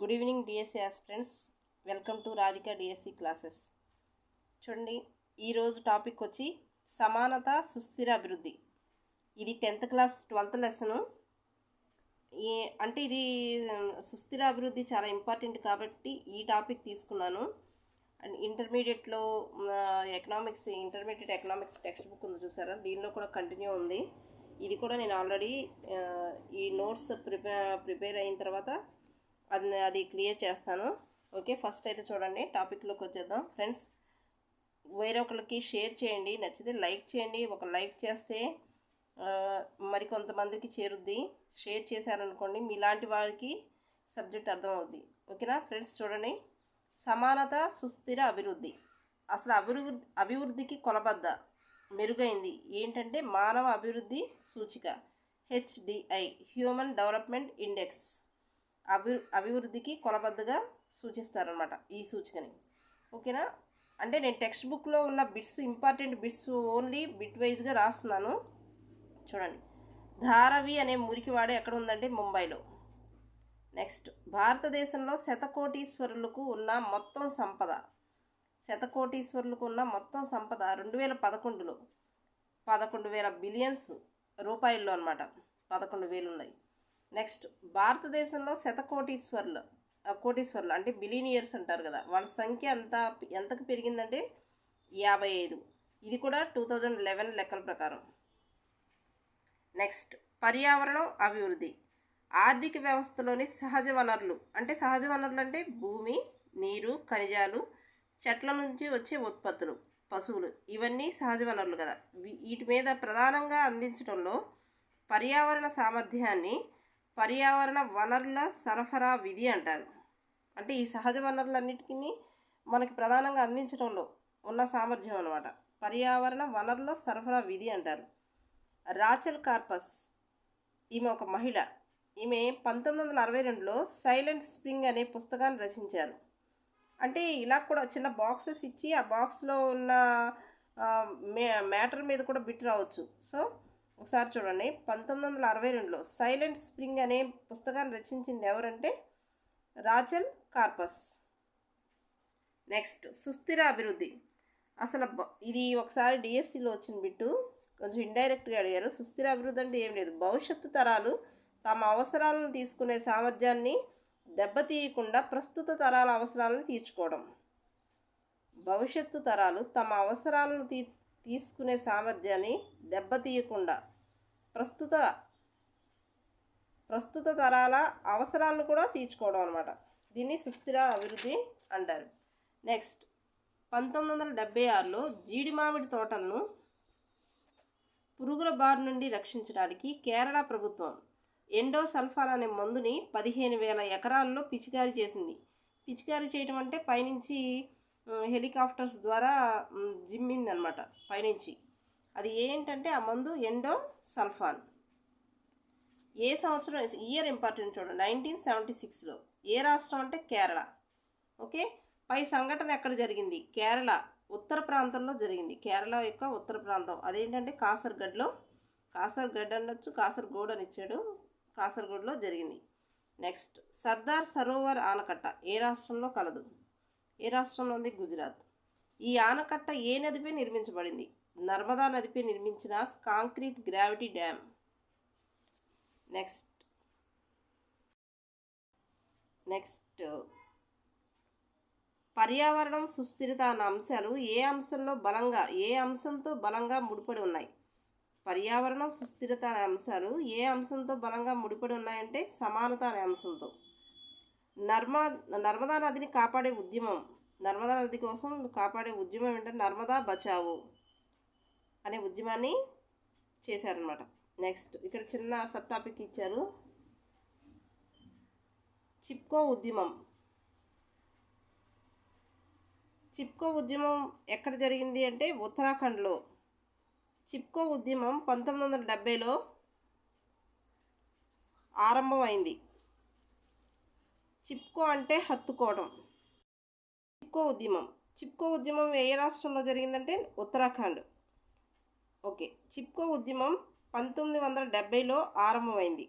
Good evening DSC aspirants welcome to Radhika DSC classes చూడండి ఈరోజు topic వచ్చి సమానత సుస్థిర అభివృద్ధి. ఇది టెన్త్ క్లాస్ ట్వెల్త్ లెసను ఈ అంటే ఇది సుస్థిర అభివృద్ధి చాలా ఇంపార్టెంట్ కాబట్టి ఈ టాపిక్ తీసుకున్నాను. అండ్ ఇంటర్మీడియట్లో economics intermediate economics text book ఉంది చూసారా? దీనిలో కూడా కంటిన్యూ ఉంది. ఇది కూడా నేను ఆల్రెడీ ఈ నోట్స్ ప్రిపేర్ ప్రిపేర్ అయిన తర్వాత అది అది క్లియర్ చేస్తాను. ఓకే ఫస్ట్ అయితే చూడండి టాపిక్లోకి వచ్చేద్దాం. ఫ్రెండ్స్ వేరొకరికి షేర్ చేయండి నచ్చితే లైక్ చేయండి. ఒక లైక్ చేస్తే మరికొంతమందికి మరి కొంతమందికి చేరుద్ది. షేర్ చేశారనుకోండి మీలాంటి వారికి సబ్జెక్ట్ అర్థమవుద్ది. ఓకేనా ఫ్రెండ్స్ చూడండి. సమానత సుస్థిర అభివృద్ధి. అసలు అభివృద్ధి అభివృద్ధికి కొలబద్ద మెరుగైంది. ఏంటంటే మానవ అభివృద్ధి సూచిక హెచ్డిఐ హ్యూమన్ డెవలప్మెంట్ ఇండెక్స్ అభి అభివృద్ధికి కొలబద్దగా సూచిస్తారనమాట ఈ సూచికని. ఓకేనా? అంటే నేను టెక్స్ట్ బుక్లో ఉన్న bits important bits only bit వైజ్గా రాస్తున్నాను. చూడండి. ధారవి అనే మురికివాడ ఎక్కడ ఉందంటే ముంబైలో. నెక్స్ట్. భారతదేశంలో శతకోటీశ్వరులకు ఉన్న మొత్తం సంపద. శతకోటీశ్వరులకు ఉన్న మొత్తం సంపద రెండు వేల పదకొండులో. పదకొండు వేల బిలియన్స్ రూపాయల్లో అనమాట పదకొండు వేలు ఉన్నాయి నెక్స్ట్ భారతదేశంలో శతకోటీశ్వర్లు. కోటీశ్వర్లు అంటే బిలీనియర్స్ అంటారు కదా. వాళ్ళ సంఖ్య ఎంత ఎంతకు పెరిగిందంటే యాభై ఐదు. ఇది కూడా టూ థౌజండ్ లెవెన్ లెక్కల ప్రకారం. నెక్స్ట్ పర్యావరణం అభివృద్ధి. ఆర్థిక వ్యవస్థలోని సహజ వనరులు. అంటే సహజ వనరులు అంటే భూమి నీరు ఖనిజాలు చెట్ల నుంచి వచ్చే ఉత్పత్తులు పశువులు. ఇవన్నీ సహజ వనరులు కదా. వీ- వీటి మీద ప్రధానంగా అందించడంలో పర్యావరణ సామర్థ్యాన్ని పర్యావరణ వనరుల సరఫరా విధి అంటారు. అంటే ఈ సహజ వనరులన్నిటికీ మనకి ప్రధానంగా అందించడంలో ఉన్న సామర్థ్యం అనమాట పర్యావరణ వనరుల సరఫరా విధి అంటారు. రాచల్ కార్పస్ ఈమె ఒక మహిళ. ఈమె పంతొమ్మిది వందల అరవై రెండులో సైలెంట్ స్ప్రింగ్ అనే పుస్తకాన్ని రచించారు. అంటే ఇలా కూడా చిన్న బాక్సెస్ ఇచ్చి ఆ బాక్స్లో ఉన్న మే మ్యాటర్ మీద కూడా బిట్ రావచ్చు. సో ఒకసారి చూడండి. పంతొమ్మిది వందల అరవై రెండులో సైలెంట్ స్ప్రింగ్ అనే పుస్తకాన్ని రచించింది ఎవరంటే రాచల్ కార్పస్. నెక్స్ట్ సుస్థిర అభివృద్ధి. అసలు ఇది ఒకసారి డిఎస్సిలో వచ్చిన బిట్టు. కొంచెం ఇండైరెక్ట్గా అడిగారు. సుస్థిర అభివృద్ధి అంటే ఏం లేదు. భవిష్యత్తు తరాలు తమ అవసరాలను తీసుకునే సామర్థ్యాన్ని దెబ్బతీయకుండా ప్రస్తుత తరాల అవసరాలను తీర్చుకోవడం. భవిష్యత్తు తరాలు తమ అవసరాలను తీ తీసుకునే సామర్థ్యాన్ని దెబ్బతీయకుండా ప్రస్తుత ప్రస్తుత తరాల అవసరాలను కూడా తీర్చుకోవడం అనమాట దీన్ని సుస్థిర అభివృద్ధి అంటారు. నెక్స్ట్ పంతొమ్మిది వందల డెబ్బై ఆరులో జీడి మామిడి తోటలను పురుగుల బారి నుండి రక్షించడానికి కేరళ ప్రభుత్వం ఎండోసల్ఫాన్ అనే మందుని పదిహేను వేల ఎకరాల్లో పిచికారీ చేసింది. పిచికారీ చేయడం అంటే పైనుంచి హెలికాప్టర్స్ ద్వారా ఉమ్, జిమ్మింది అనమాట పైనుంచి. అది ఏంటంటే ఆ మందు ఎండో సల్ఫాన్. ఏ సంవత్సరం ఇయర్ ఇంపార్టెంట్ చూడండి నైన్టీన్ సెవెంటీ సిక్స్లో. ఏ రాష్ట్రం అంటే కేరళ. ఓకే? పై సంఘటన ఎక్కడ జరిగింది? కేరళ ఉత్తర ప్రాంతంలో జరిగింది. కేరళ యొక్క ఉత్తర ప్రాంతం. అదేంటంటే కాసర్గడ్లో కాసర్గడ్ అనొచ్చు కాసర్గోడ్ అని ఇచ్చాడు. కాసర్గోడ్లో జరిగింది. నెక్స్ట్ సర్దార్ సరోవర్ ఆనకట్ట. ఏ రాష్ట్రంలో కలదు? ఏ రాష్ట్రంలో ఉంది గుజరాత్. ఈ ఆనకట్ట ఏ నదిపై నిర్మించబడింది? నర్మదా నదిపై నిర్మించిన concrete gravity dam. Next. Next. పర్యావరణం సుస్థిరత అన్న అంశాలు ఏ అంశంలో బలంగా ఏ అంశంతో బలంగా ముడిపడి ఉన్నాయి? పర్యావరణం సుస్థిరత అనే అంశాలు ఏ అంశంతో బలంగా ముడిపడి ఉన్నాయంటే సమానత అనే అంశంతో. నర్మ నర్మదా నదిని కాపాడే ఉద్యమం. నర్మదా నది కోసం కాపాడే ఉద్యమం ఏంటంటే నర్మదా బచావో అనే ఉద్యమాన్ని చేశారనమాట నెక్స్ట్ ఇక్కడ చిన్న సబ్ టాపిక్ ఇచ్చారు. చిప్కో ఉద్యమం. చిప్కో ఉద్యమం ఎక్కడ జరిగింది అంటే ఉత్తరాఖండ్లో. చిప్కో ఉద్యమం పంతొమ్మిది వందల డెబ్బైలో ఆరంభమైంది. చిప్కో అంటే హత్తుకోవడం. చిప్కో ఉద్యమం. చిప్కో ఉద్యమం ఏ రాష్ట్రంలో జరిగిందంటే ఉత్తరాఖండ్. ఓకే. చిప్కో ఉద్యమం పంతొమ్మిది వందల డెబ్బైలో ఆరంభమైంది.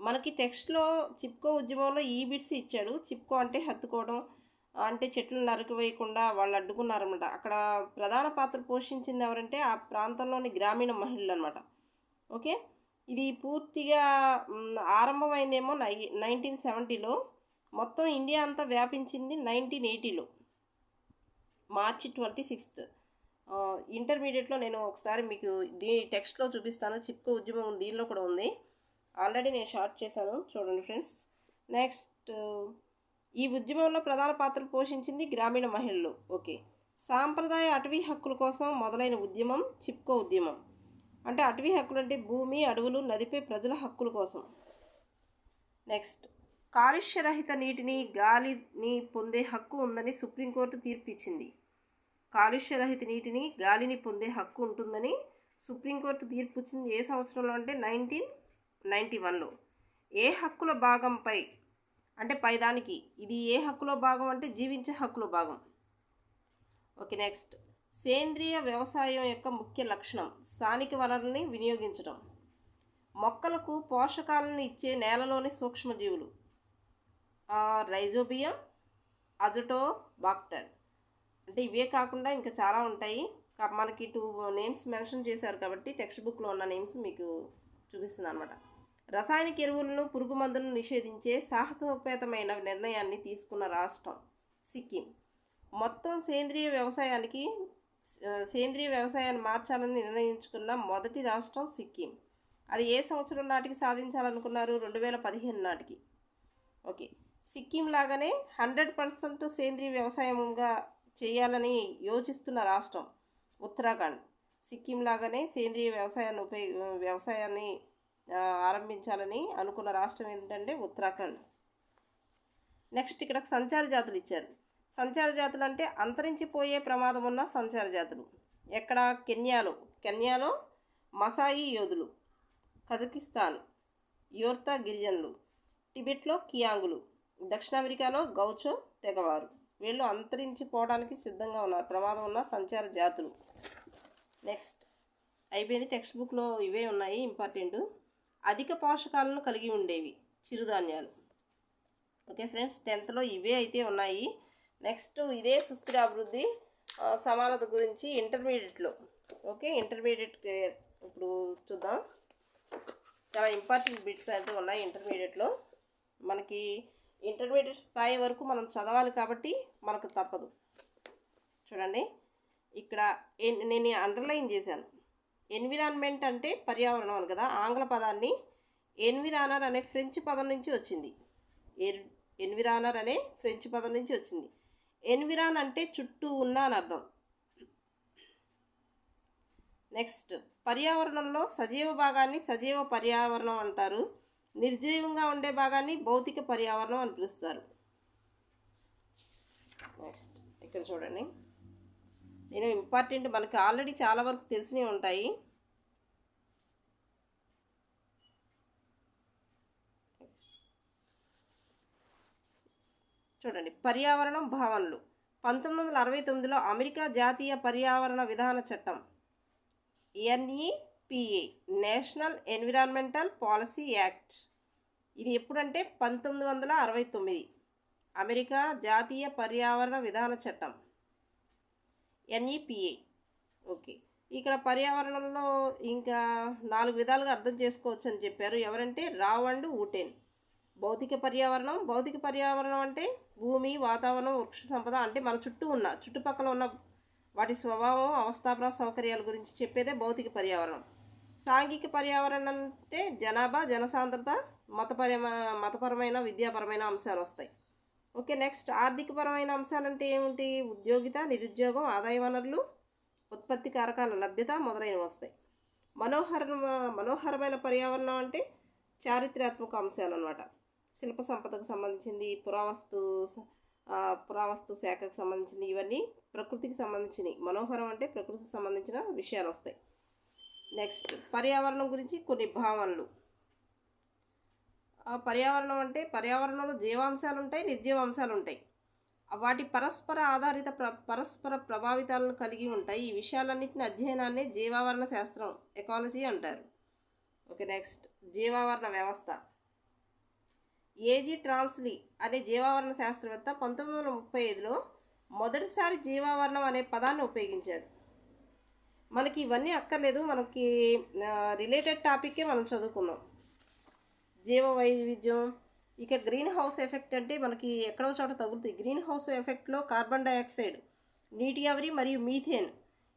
మనకి టెక్స్ట్లో చిప్కో ఉద్యమంలో ఈ బిట్స్ ఇచ్చాడు. చిప్కో అంటే హత్తుకోవడం అంటే చెట్లు నరికివేయకుండా వాళ్ళు అడ్డుకున్నారనమాట అక్కడ ప్రధాన పాత్ర పోషించింది ఎవరంటే ఆ ప్రాంతంలోని గ్రామీణ మహిళలు అనమాట ఓకే? ఇది పూర్తిగా ఆరంభమైందేమో నై నైన్టీన్ సెవెంటీలో. మొత్తం ఇండియా అంతా వ్యాపించింది నైన్టీన్ ఎయిటీలో. March twenty sixth. ఇంటర్మీడియట్లో నేను ఒకసారి మీకు దీని టెక్స్ట్లో చూపిస్తాను. చిప్కో ఉద్యమం దీనిలో కూడా ఉంది. ఆల్రెడీ నేను షార్ట్ చేశాను. చూడండి ఫ్రెండ్స్. నెక్స్ట్ ఈ ఉద్యమంలో ప్రధాన పాత్ర పోషించింది గ్రామీణ మహిళలు. ఓకే. సాంప్రదాయ అటవీ హక్కుల కోసం మొదలైన ఉద్యమం చిప్కో ఉద్యమం. అంటే అటవీ హక్కులు అంటే భూమి అడవులు నదిపై ప్రజల హక్కుల కోసం. నెక్స్ట్. కాలుష్యరహిత నీటిని గాలిని పొందే హక్కు ఉందని సుప్రీంకోర్టు తీర్పు ఇచ్చింది కాలుష్యరహిత నీటిని గాలిని పొందే హక్కు ఉంటుందని సుప్రీంకోర్టు తీర్పు ఇచ్చింది ఏ సంవత్సరంలో అంటే నైన్టీన్ నైంటీ వన్లో. ఏ హక్కుల భాగంపై అంటే పైదానికి ఇది ఏ హక్కులో భాగం అంటే జీవించే హక్కులో భాగం. Okay next. సేంద్రియ వ్యవసాయం యొక్క ముఖ్య లక్షణం స్థానిక వనరుల్ని వినియోగించడం. మొక్కలకు పోషకాలను ఇచ్చే నేలలోని సూక్ష్మజీవులు. రైజోబియం అజటో బాక్టర్ అంటే ఇవే కాకుండా ఇంకా చాలా ఉంటాయి. మనకి టూ నేమ్స్ మెన్షన్ చేశారు కాబట్టి టెక్స్ట్ బుక్లో ఉన్న నేమ్స్ మీకు చూపిస్తున్నాను అనమాట రసాయనిక ఎరువులను పురుగు మందులను నిషేధించే సాహసోపేతమైన నిర్ణయాన్ని తీసుకున్న రాష్ట్రం సిక్కిం. మొత్తం సేంద్రియ వ్యవసాయానికి సేంద్రియ వ్యవసాయాన్ని మార్చాలని నిర్ణయించుకున్న మొదటి రాష్ట్రం సిక్కిం. అది ఏ సంవత్సరం నాటికి సాధించాలనుకున్నారు? రెండు వేల పదిహేను నాటికి. ఓకే. సిక్కిం లాగానే హండ్రెడ్ పర్సెంట్ సేంద్రియ వ్యవసాయంగా చేయాలని యోచిస్తున్న రాష్ట్రం ఉత్తరాఖండ్. సిక్కిం లాగానే సేంద్రియ వ్యవసాయాన్ని ఉపయోగ వ్యవసాయాన్ని ఆరంభించాలని అనుకున్న రాష్ట్రం ఏంటంటే ఉత్తరాఖండ్. నెక్స్ట్ ఇక్కడ సంచార జాతులు ఇచ్చారు. సంచార జాతులు అంటే అంతరించిపోయే ప్రమాదం ఉన్న సంచార జాతులు. ఎక్కడ? కెన్యాలో. కెన్యాలో మసాయి యోధులు కజకిస్తాన్ యోర్తా గిరిజనులు టిబెట్లో కియాంగులు దక్షిణ అమెరికాలో గౌచో తెగవారు. వీళ్ళు అంతరించిపోవడానికి సిద్ధంగా ఉన్నారు. ప్రమాదం ఉన్న సంచార జాతులు. నెక్స్ట్. అయిపోయింది టెక్స్ట్ బుక్లో ఇవే ఉన్నాయి ఇంపార్టెంట్. అధిక పోషకాలను కలిగి ఉండేవి చిరుధాన్యాలు. ఓకే ఫ్రెండ్స్ టెన్త్లో ఇవే అయితే ఉన్నాయి. నెక్స్ట్ ఇదే సుస్థిర అభివృద్ధి సమానత గురించి ఇంటర్మీడియట్లో. ఓకే ఇంటర్మీడియట్ ఇప్పుడు చూద్దాం. చాలా ఇంపార్టెంట్ బిట్స్ అయితే ఉన్నాయి ఇంటర్మీడియట్లో. మనకి ఇంటర్మీడియట్ స్థాయి వరకు మనం చదవాలి కాబట్టి మనకు తప్పదు. చూడండి ఇక్కడ నేను అండర్లైన్ చేశాను. ఎన్విరాన్మెంట్ అంటే పర్యావరణం అని కదా ఆంగ్ల పదాన్ని ఎన్విరానర్ అనే ఫ్రెంచ్ పదం నుంచి వచ్చింది. ఎన్ ఎన్విరానర్ అనే ఫ్రెంచ్ పదం నుంచి వచ్చింది. ఎన్విరాన్ అంటే చుట్టూ ఉన్న అని అర్థం. నెక్స్ట్ పర్యావరణంలో సజీవ భాగాన్ని సజీవ పర్యావరణం అంటారు. నిర్జీవంగా ఉండే భాగాన్ని భౌతిక పర్యావరణం అని పిలుస్తారు. నెక్స్ట్ ఇక్కడ చూడండి. నేను ఇంపార్టెంట్ మనకి ఆల్రెడీ చాలా వరకు తెలిసినవి ఉంటాయి. చూడండి. పర్యావరణం భావనలు. పంతొమ్మిది వందల అరవై తొమ్మిదిలో అమెరికా జాతీయ పర్యావరణ విధాన చట్టం NEPA national environmental policy act. ఇది ఎప్పుడంటే పంతొమ్మిది వందల అరవై తొమ్మిది. అమెరికా జాతీయ పర్యావరణ విధాన చట్టం ఎన్ఈపిఏ ఓకే. ఇక్కడ పర్యావరణంలో ఇంకా నాలుగు విధాలుగా అర్థం చేసుకోవచ్చు అని చెప్పారు. ఎవరంటే రావ్ అండ్ ఊటెన్. భౌతిక పర్యావరణం భౌతిక పర్యావరణం అంటే భూమి వాతావరణం వృక్ష సంపద అంటే మన చుట్టూ ఉన్న చుట్టుపక్కల ఉన్న వాటి స్వభావం అవస్థాపన సౌకర్యాల గురించి చెప్పేదే భౌతిక పర్యావరణం. సాంఘిక పర్యావరణం అంటే జనాభా జనసాంద్రత మతపరమ మతపరమైన విద్యాపరమైన అంశాలు వస్తాయి. Okay next. ఆర్థికపరమైన అంశాలంటే ఏమిటి? ఉద్యోగిత నిరుద్యోగం ఆదాయ వనరులు ఉత్పత్తి కారకాల లభ్యత మొదలైనవి వస్తాయి. మనోహర మనోహరమైన పర్యావరణం అంటే చారిత్రాత్మక అంశాలు అనమాట శిల్ప సంపదకు సంబంధించింది పురావస్తు పురావస్తు శాఖకు సంబంధించింది ఇవన్నీ ప్రకృతికి సంబంధించినవి మనోహరం అంటే ప్రకృతికి సంబంధించిన విషయాలు వస్తాయి. నెక్స్ట్ పర్యావరణం గురించి కొన్ని భావనలు. పర్యావరణం అంటే పర్యావరణంలో జీవాంశాలు ఉంటాయి నిర్జీవాంశాలు ఉంటాయి వాటి పరస్పర ఆధారిత ప్ర పరస్పర ప్రభావితాలను కలిగి ఉంటాయి. ఈ విషయాలన్నింటిని అధ్యయనాన్ని జీవావరణ శాస్త్రం ఎకాలజీ అంటారు. ఓకే నెక్స్ట్ జీవావరణ వ్యవస్థ. ఏజీ ట్రాన్స్లీ అనే జీవావరణ శాస్త్రవేత్త పంతొమ్మిది వందల ముప్పై ఐదులో మొదటిసారి జీవావరణం అనే పదాన్ని ఉపయోగించాడు. మనకి ఇవన్నీ అక్కర్లేదు మనకి రిలేటెడ్ టాపిక్కే మనం చదువుకుందాం. జీవ వైవిధ్యం ఇక గ్రీన్ హౌస్ ఎఫెక్ట్ అంటే మనకి ఎక్కడో చోట తగులుతుంది గ్రీన్ హౌస్ ఎఫెక్ట్లో కార్బన్ డైఆక్సైడ్ నీటి ఆవిరి మరియు మీథేన్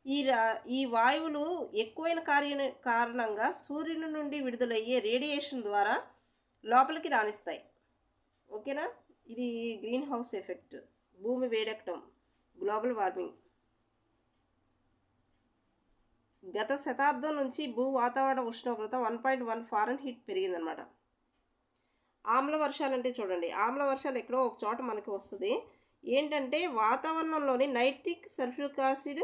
ఈ రా- ఈ వాయువులు ఎక్కువైన కార్య కారణంగా సూర్యుని నుండి విడుదలయ్యే రేడియేషన్ ద్వారా లోపలికి రాణిస్తాయి. ఓకేనా? ఇది గ్రీన్ హౌస్ ఎఫెక్ట్. భూమి వేడెక్కడం. Global warming. గత శతాబ్దం నుంచి భూ వాతావరణ ఉష్ణోగ్రత one point one foreign heat పెరిగిందనమాట ఆమ్ల వర్షాలు అంటే చూడండి. ఆమ్ల వర్షాలు ఎక్కడో ఒక చోట మనకి వస్తుంది. ఏంటంటే వాతావరణంలోని నైట్రిక్ సల్ఫ్యూరిక్ యాసిడ్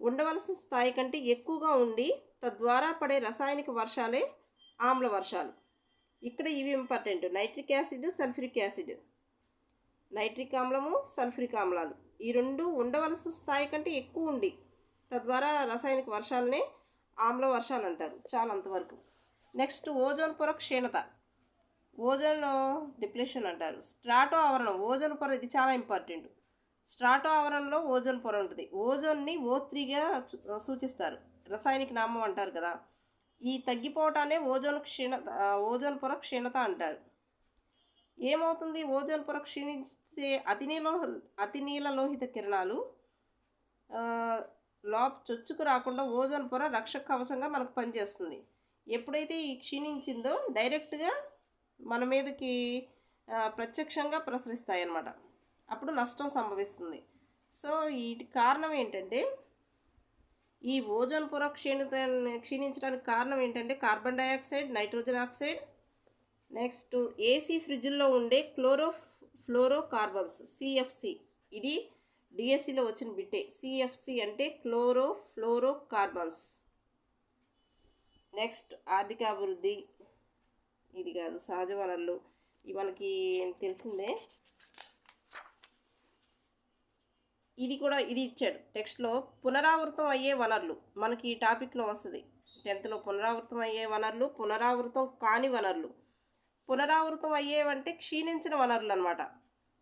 ఉండవలసిన స్థాయి కంటే ఎక్కువగా ఉండి తద్వారా పడే రసాయనిక వర్షాలే ఆమ్ల వర్షాలు. ఇక్కడ ఇవి important nitric acid sulphuric acid nitric ఆమ్లము sulphuric ఆమ్లాలు. ఈ రెండు ఉండవలసిన స్థాయి కంటే ఎక్కువ ఉండి తద్వారా రసాయనిక వర్షాలనే ఆమ్ల వర్షాలు అంటారు చాలా అంతవరకు నెక్స్ట్ ఓజోన్ పొర క్షీణత. ఓజోన్ డిప్రెషన్ అంటారు. స్ట్రాటో ఆవరణం ఓజోన్ పొర ఇది చాలా ఇంపార్టెంట్ స్ట్రాటో ఆవరణలో ఓజోన్ పొర ఉంటుంది. ఓజోన్ని ఓ త్రీగా సూచిస్తారు. రసాయనిక నామం అంటారు కదా. ఈ తగ్గిపోవటానే ఓజోన్ క్షీణత ఓజోన్ పొర క్షీణత అంటారు. ఏమవుతుంది? ఓజోన్ పొర క్షీణిస్తే అతినీల అతినీల లోహిత కిరణాలు లోప చొచ్చుకు రాకుండా ఓజోన్ పొర రక్షక కవచంగా మనకు పనిచేస్తుంది. ఎప్పుడైతే ఈ క్షీణించిందో డైరెక్ట్గా మన మీదకి ప్రత్యక్షంగా ప్రసరిస్తాయి అన్నమాట అప్పుడు నష్టం సంభవిస్తుంది. సో వీటి కారణం ఏంటంటే ఈ ఓజోన్ పొర క్షీణత క్షీణించడానికి కారణం ఏంటంటే carbon dioxide nitrogen oxide. Next AC ఫ్రిడ్జ్లో ఉండే క్లోరో ఫ్లోరో కార్బన్స్ సిఎఫ్సి ఇది డిఎస్సిలో వచ్చిన బిట్టే. సిఎఫ్సి అంటే క్లోరో ఫ్లోరో కార్బన్స్ నెక్స్ట్ ఆర్థిక అభివృద్ధి. ఇది కాదు సహజ వనరులు ఇవి మనకి తెలిసిందే. ఇది కూడా ఇది ఇచ్చాడు. టెక్స్ట్లో పునరావృతం అయ్యే వనరులు మనకి ఈ టాపిక్లో వస్తుంది. టెన్త్లో పునరావృతం అయ్యే వనరులు పునరావృతం కాని వనరులు. పునరావృతం అయ్యేవంటే క్షీణించిన వనరులు అనమాట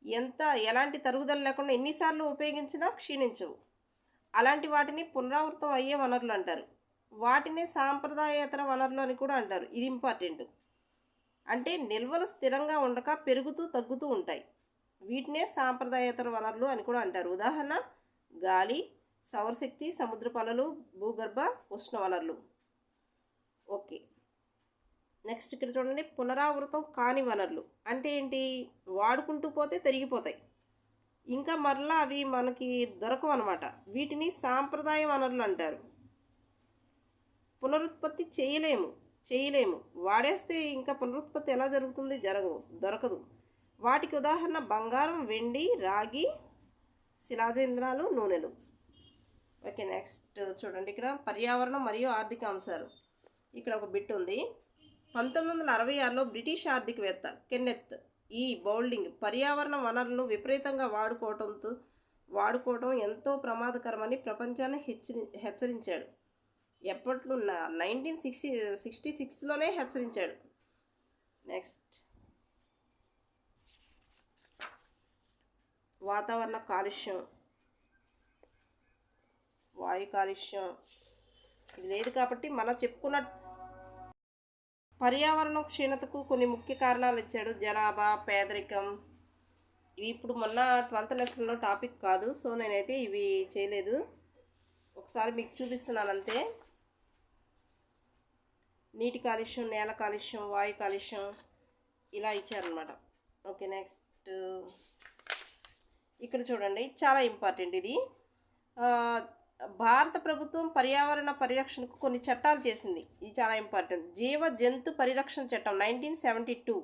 ఎంత ఎలాంటి తరుగుదల లేకుండా ఎన్నిసార్లు ఉపయోగించినా క్షీణించవు. అలాంటి వాటిని పునరావృతం అయ్యే వనరులు అంటారు. వాటిని సాంప్రదాయేతర వనరులు అని కూడా అంటారు. ఇది ఇంపార్టెంట్. అంటే నిల్వలు స్థిరంగా ఉండక పెరుగుతూ తగ్గుతూ ఉంటాయి. వీటినే సాంప్రదాయేతర వనరులు అని కూడా అంటారు. ఉదాహరణ గాలి సౌరశక్తి సముద్ర పొలలు భూగర్భ ఉష్ణ వనరులు. ఓకే. నెక్స్ట్ ఇక్కడ చూడండి పునరావృతం కాని వనరులు. అంటే ఏంటి? వాడుకుంటూ పోతే తిరిగిపోతాయి. ఇంకా మరలా అవి మనకి దొరకవు అనమాట వీటిని సాంప్రదాయ వనరులు అంటారు. పునరుత్పత్తి చేయలేము. చేయలేము. వాడేస్తే ఇంకా పునరుత్పత్తి ఎలా జరుగుతుంది? జరగదు దొరకదు. వాటికి ఉదాహరణ బంగారం వెండి రాగి శిలాజేంద్రాలు నూనెలు. ఓకే నెక్స్ట్ చూడండి. ఇక్కడ పర్యావరణం మరియు ఆర్థిక అంశాలు. ఇక్కడ ఒక బిట్ ఉంది. పంతొమ్మిది వందల అరవై ఆరులో బ్రిటిష్ ఆర్థికవేత్త కెన్నెత్ ఈ బౌల్డింగ్ పర్యావరణ వనరులను విపరీతంగా వాడుకోవడంతో వాడుకోవడం ఎంతో ప్రమాదకరమని ప్రపంచాన్ని హెచ్చరి హెచ్చరించాడు. ఎప్పట్లో నైన్టీన్ సిక్స్టీ సిక్స్టీ సిక్స్లోనే హెచ్చరించాడు. నెక్స్ట్. వాతావరణ కాలుష్యం. వాయు కాలుష్యం. ఇది లేదు కాబట్టి మనం చెప్పుకున్న పర్యావరణ క్షీణతకు కొన్ని ముఖ్య కారణాలు ఇచ్చాడు జనాభా పేదరికం. ఇవి ఇప్పుడు మొన్న ట్వెల్త్ లెసన్లో టాపిక్ కాదు సో నేనైతే ఇవి చేయలేదు. ఒకసారి మీకు చూపిస్తున్నాను అంతే. నీటి కాలుష్యం నేల కాలుష్యం వాయు కాలుష్యం ఇలా ఇచ్చారనమాట ఓకే నెక్స్ట్. ఇక్కడ చూడండి చాలా ఇంపార్టెంట్ ఇది. భారత ప్రభుత్వం పర్యావరణ పరిరక్షణకు కొన్ని చట్టాలు చేసింది. ఇది చాలా ఇంపార్టెంట్ జీవ జంతు పరిరక్షణ చట్టం నైన్టీన్ సెవెంటీ టూ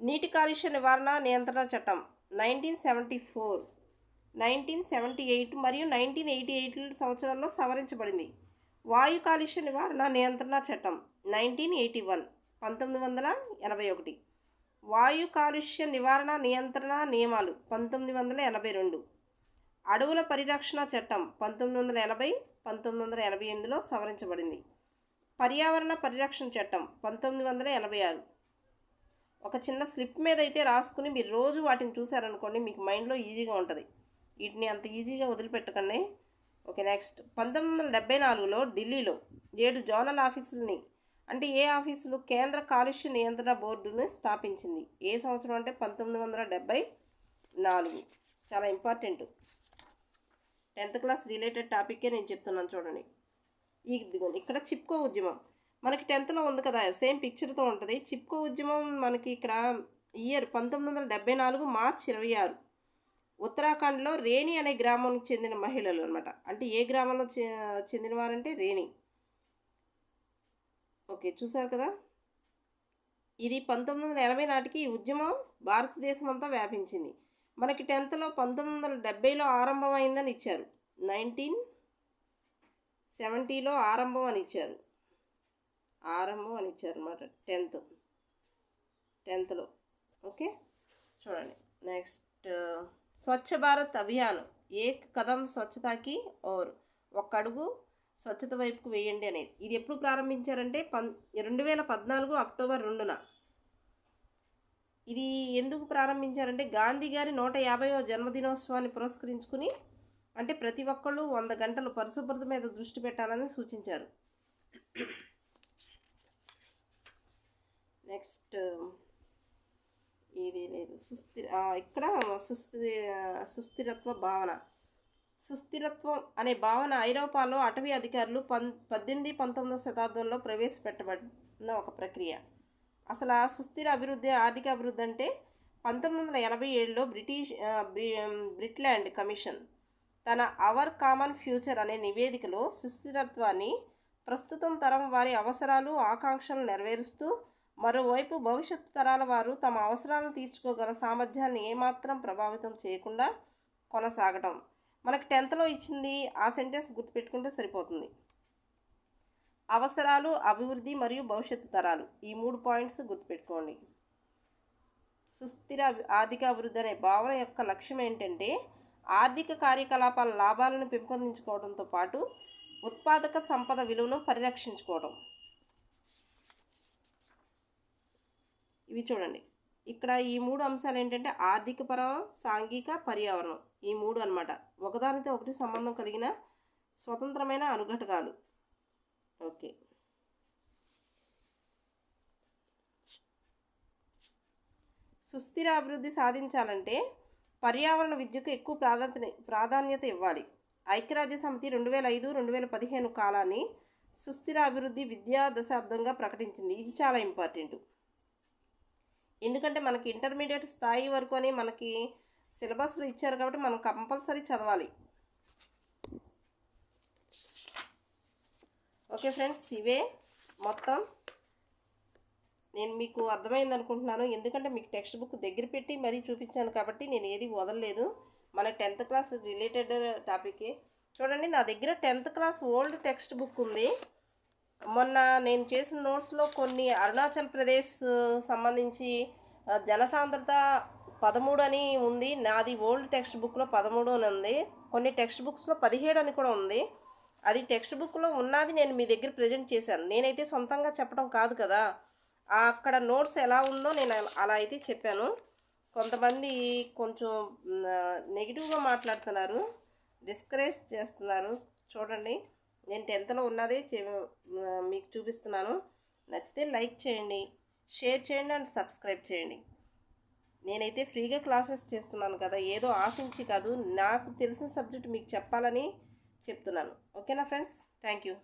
నీటి కాలుష్య నివారణ నియంత్రణ చట్టం nineteen seventy four nineteen seventy eight మరియు నైన్టీన్ ఎయిటీ ఎయిట్ సంవత్సరాల్లో సవరించబడింది. వాయు కాలుష్య నివారణ నియంత్రణ చట్టం నైన్టీన్ ఎయిటీ వన్ పంతొమ్మిది వందల ఎనభై ఒకటి. వాయు కాలుష్య నివారణ నియంత్రణ నియమాలు పంతొమ్మిది వందల ఎనభై రెండు. అడవుల పరిరక్షణ చట్టం పంతొమ్మిది వందల ఎనభై పంతొమ్మిది వందల ఎనభై ఎనిమిదిలో సవరించబడింది. పర్యావరణ పరిరక్షణ చట్టం పంతొమ్మిది వందల ఎనభై ఆరు. ఒక చిన్న స్లిప్ మీద అయితే రాసుకుని మీరు రోజు వాటిని చూసారనుకోండి మీకు మైండ్లో ఈజీగా ఉంటుంది. వీటిని అంత ఈజీగా వదిలిపెట్టకండి. Okay next. పంతొమ్మిది వందల డెబ్బై నాలుగులో ఢిల్లీలో ఏడు జోనల్ ఆఫీసుల్ని అంటే ఏ ఆఫీసులు కేంద్ర కాలుష్య నియంత్రణ బోర్డుని స్థాపించింది? ఏ సంవత్సరం అంటే పంతొమ్మిది వందల డెబ్బై నాలుగు. చాలా ఇంపార్టెంట్. టెన్త్ క్లాస్ రిలేటెడ్ టాపిక్కే నేను చెప్తున్నాను చూడండి. ఇదిగోండి ఇక్కడ చిప్కో ఉద్యమం. మనకి టెన్త్లో ఉంది కదా సేమ్ పిక్చర్తో ఉంటుంది. చిప్కో ఉద్యమం మనకి ఇక్కడ ఇయర్ పంతొమ్మిది వందల డెబ్బై నాలుగు మార్చ్ ఇరవై ఆరు. ఉత్తరాఖండ్లో రేణి అనే గ్రామానికి చెందిన మహిళలు అనమాట అంటే ఏ గ్రామంలో చె- చెందినవారంటే రేణి. ఓకే చూసారు కదా? ఇది పంతొమ్మిది వందల ఎనభై నాటికి ఈ ఉద్యమం భారతదేశం అంతా వ్యాపించింది. మనకి టెన్త్లో పంతొమ్మిది వందల డెబ్బైలో ఆరంభమైందని ఇచ్చారు. నైన్టీన్ సెవెంటీలో ఆరంభం అని ఇచ్చారు. ఆరంభం అని ఇచ్చారు అనమాట టెన్త్. టెన్త్లో. ఓకే? చూడండి. నెక్స్ట్ స్వచ్ఛ భారత్ అభియాన్. ఏ కదం స్వచ్ఛతాకి ఓర్ ఒక్క అడుగు స్వచ్ఛత వైపుకు వేయండి అనేది. ఇది ఎప్పుడు ప్రారంభించారంటే పన్ రెండు వేల పద్నాలుగు అక్టోబర్ రెండున. ఇది ఎందుకు ప్రారంభించారంటే గాంధీ గారి నూట యాభైవ జన్మదినోత్సవాన్ని పురస్కరించుకుని అంటే ప్రతి ఒక్కళ్ళు వంద గంటలు పరిశుభ్రత మీద దృష్టి పెట్టాలని సూచించారు. నెక్స్ట్ ఇది లేదు. సుస్థిర ఇక్కడ సుస్థి సుస్థిరత్వ భావన. సుస్థిరత్వం అనే భావన ఐరోపాలో అటవీ అధికారులు పన్ పద్దెనిమిది పంతొమ్మిదవ శతాబ్దంలో ప్రవేశపెట్టబడిన ఒక ప్రక్రియ. అసలు ఆ సుస్థిర అభివృద్ధి ఆర్థిక అభివృద్ధి అంటే పంతొమ్మిది వందల ఎనభై ఏడులో బ్రిటిష్ బ్రిట్లాండ్ కమిషన్ తన అవర్ కామన్ ఫ్యూచర్ అనే నివేదికలో సుస్థిరత్వాన్ని ప్రస్తుతం తరం వారి అవసరాలు ఆకాంక్షలు నెరవేరుస్తూ మరోవైపు భవిష్యత్తు తరాల వారు తమ అవసరాలను తీర్చుకోగల సామర్థ్యాన్ని ఏమాత్రం ప్రభావితం చేయకుండా కొనసాగటం. మనకి టెన్త్లో ఇచ్చింది ఆ సెంటెన్స్ గుర్తుపెట్టుకుంటే సరిపోతుంది. అవసరాలు అభివృద్ధి మరియు భవిష్యత్తు తరాలు. ఈ మూడు పాయింట్స్ గుర్తుపెట్టుకోండి. సుస్థిర ఆర్థిక అభివృద్ధి అనే భావన యొక్క లక్ష్యం ఏంటంటే ఆర్థిక కార్యకలాపాల లాభాలను పెంపొందించుకోవడంతో పాటు ఉత్పాదక సంపద విలువను పరిరక్షించుకోవడం. ఇవి చూడండి. ఇక్కడ ఈ మూడు అంశాలు ఏంటంటే ఆర్థిక పరం సాంఘిక పర్యావరణం. ఈ మూడు అన్నమాట. ఒకదానితో ఒకటి సంబంధం కలిగిన స్వతంత్రమైన అనుఘటకాలు. ఓకే. సుస్థిర అభివృద్ధి సాధించాలంటే పర్యావరణ విద్యకు ఎక్కువ ప్రాధాన్యత ప్రాధాన్యత ఇవ్వాలి. ఐక్యరాజ్య సమితి రెండు వేల ఐదు రెండు వేల పదిహేను కాలాన్ని సుస్థిర అభివృద్ధి విద్యా దశాబ్దంగా ప్రకటించింది. ఇది చాలా ఇంపార్టెంట్. ఎందుకంటే మనకి ఇంటర్మీడియట్ స్థాయి వరకు అని మనకి సిలబస్లు ఇచ్చారు కాబట్టి మనం కంపల్సరీ చదవాలి. ఓకే ఫ్రెండ్స్ ఇవే మొత్తం. నేను మీకు అర్థమైంది అనుకుంటున్నాను. ఎందుకంటే మీకు టెక్స్ట్ బుక్ దగ్గర పెట్టి మరీ చూపించాను కాబట్టి నేను ఏది వదలలేదు. మన టెన్త్ క్లాస్ రిలేటెడ్ టాపికే. చూడండి నా దగ్గర tenth class old text book ఉంది. మొన్న నేను చేసిన నోట్స్లో కొన్ని అరుణాచల్ ప్రదేశ్ సంబంధించి జనసాంద్రత పదమూడు అని ఉంది. నాది ఓల్డ్ టెక్స్ట్ బుక్లో పదమూడు అని ఉంది. కొన్ని టెక్స్ట్ బుక్స్లో పదిహేడు అని కూడా ఉంది. అది టెక్స్ట్ బుక్లో ఉన్నది నేను మీ దగ్గర ప్రజెంట్ చేశాను. నేనైతే సొంతంగా చెప్పడం కాదు కదా. అక్కడ నోట్స్ ఎలా ఉందో నేను అలా- అలా అయితే చెప్పాను. కొంతమంది కొంచెం నెగిటివ్గా మాట్లాడుతున్నారు. డిస్కరేజ్ చేస్తున్నారు. చూడండి. నేను టెన్త్లో ఉన్నది మీకు చూపిస్తున్నాను. నచ్చితే లైక్ చేయండి షేర్ చేయండి అండ్ సబ్స్క్రైబ్ చేయండి. నేనైతే ఫ్రీగా క్లాసెస్ చేస్తున్నాను కదా ఏదో ఆశించి కాదు నాకు తెలిసిన సబ్జెక్ట్ మీకు చెప్పాలని చెప్తున్నాను. ఓకేనా ఫ్రెండ్స్? Thank you.